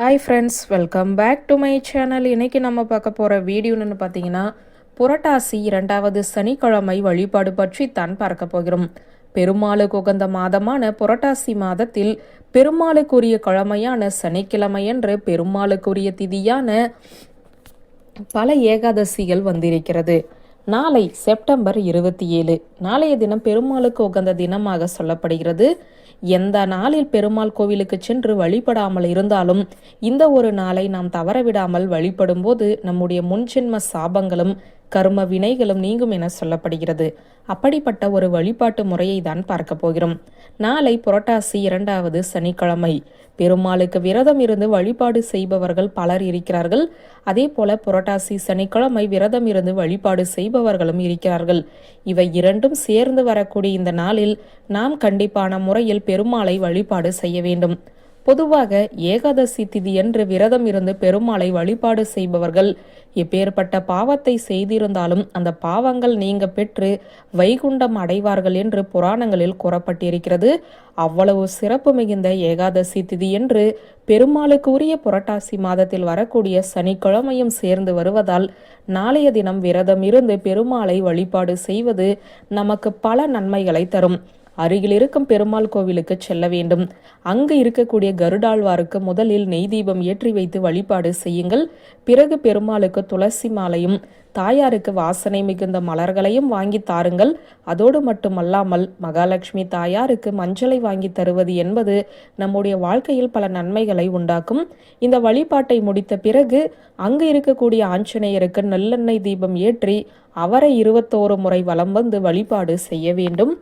Hi friends welcome back to my channel இன்னைக்கு நம்ம பார்க்க போகிற வீடியோன்னு பார்த்தீங்கன்னா புரட்டாசி இரண்டாவது சனிக்கிழமை வழிபாடு பற்றி தான் பார்க்க போகிறோம். பெருமாளுக்கு உகந்த மாதமான புரட்டாசி மாதத்தில் பெருமாளுக்குரிய கிழமையான சனிக்கிழமையன்று பெருமாளுக்குரிய திதியான பல ஏகாதசிகள் வந்திருக்கிறது. நாளை செப்டம்பர் இருபத்தி ஏழு. நாளைய தினம் பெருமாளுக்கு உகந்த தினமாக சொல்லப்படுகிறது. எந்த நாளில் பெருமாள் கோவிலுக்கு சென்று வழிபடாமல் இருந்தாலும் இந்த ஒரு நாளை நாம் தவறவிடாமல் வழிபடும்போது நம்முடைய முன்ஜென்ம சாபங்களும் கர்ம வினைகளும் நீங்கும் என சொல்லப்படுகிறது. அப்படிப்பட்ட ஒரு வழிபாட்டு முறையை தான் பார்க்க போகிறோம். நாளை புரட்டாசி இரண்டாவது சனிக்கிழமை. பெருமாளுக்கு விரதம் இருந்து வழிபாடு செய்பவர்கள் பலர் இருக்கிறார்கள். அதே போல புரட்டாசி சனிக்கிழமை விரதம் இருந்து வழிபாடு செய்பவர்களும் இருக்கிறார்கள். இவை இரண்டும் சேர்ந்து வரக்கூடிய இந்த நாளில் நாம் கண்டிப்பான முறையில் பெருமாளை வழிபாடு செய்ய வேண்டும். பொதுவாக ஏகாதசி திதியன்று விரதம் இருந்து பெருமாளை வழிபாடு செய்பவர்கள். எப்பேற்பட்ட பாவத்தை செய்திருந்தாலும் அந்த பாவங்கள் நீங்க பெற்று வைகுண்டம் அடைவார்கள் என்று புராணங்களில் கூறப்பட்டிருக்கிறது. அவ்வளவு சிறப்பு மிகுந்த ஏகாதசி திதி என்று பெருமாளுக்கு உரிய புரட்டாசி மாதத்தில் வரக்கூடிய சனிக்கிழமையும் சேர்ந்து வருவதால் நாளைய தினம் விரதம் இருந்து பெருமாளை வழிபாடு செய்வது நமக்கு பல நன்மைகளை தரும். அருகில் இருக்கும் பெருமாள் கோவிலுக்கு செல்ல வேண்டும். அங்கு இருக்கக்கூடிய கருடாழ்வாருக்கு முதலில் நெய் தீபம் ஏற்றி வைத்து வழிபாடு செய்யுங்கள். பிறகு பெருமாளுக்கு துளசி மாலையும் தாயாருக்கு வாசனை மிகுந்த மலர்களையும் வாங்கி தாருங்கள். அதோடு மட்டுமல்லாமல் மகாலட்சுமி தாயாருக்கு மஞ்சளை வாங்கி தருவது என்பது நம்முடைய வாழ்க்கையில் பல நன்மைகளை உண்டாக்கும். இந்த வழிபாட்டை முடித்த பிறகு அங்கு இருக்கக்கூடிய ஆஞ்சநேயருக்கு நல்லெண்ணெய் தீபம் ஏற்றி அவரை இருபத்தோரு முறை வலம் வந்து வழிபாடு செய்ய வேண்டும்.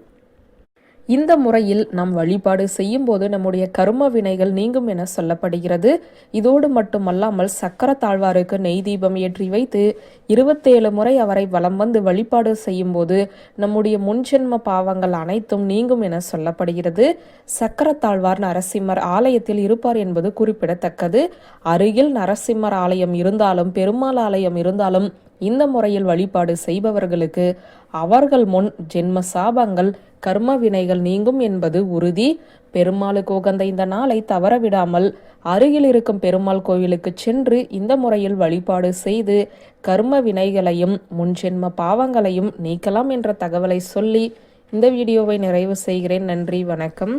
இந்த முறையில் நாம் வழிபாடு செய்யும் போது நம்முடைய கரும வினைகள் நீங்கும் என சொல்லப்படுகிறது. இதோடு மட்டுமல்லாமல் சக்கர தாழ்வாருக்கு நெய் தீபம் ஏற்றி வைத்து இருபத்தேழு முறை அவரை வலம் வந்து வழிபாடு செய்யும் போது நம்முடைய முன்ஜென்ம பாவங்கள் அனைத்தும் நீங்கும் என சொல்லப்படுகிறது. சக்கர தாழ்வார் நரசிம்மர் ஆலயத்தில் இருப்பார் என்பது குறிப்பிடத்தக்கது. அருகில் நரசிம்மர் ஆலயம் இருந்தாலும் பெருமாள் ஆலயம் இருந்தாலும் இந்த முறையில் வழிபாடு செய்பவர்களுக்கு அவர்கள் முன் ஜென்ம சாபங்கள் கர்ம வினைகள் நீங்கும் என்பது உறுதி. பெருமாளுக்கு உகந்த இந்த நாளை தவறவிடாமல் அருகில் இருக்கும் பெருமாள் கோவிலுக்கு சென்று இந்த முறையில் வழிபாடு செய்து கர்ம வினைகளையும் முன்ஜென்ம பாவங்களையும் நீக்கலாம் என்ற தகவலை சொல்லி இந்த வீடியோவை நிறைவு செய்கிறேன். நன்றி வணக்கம்.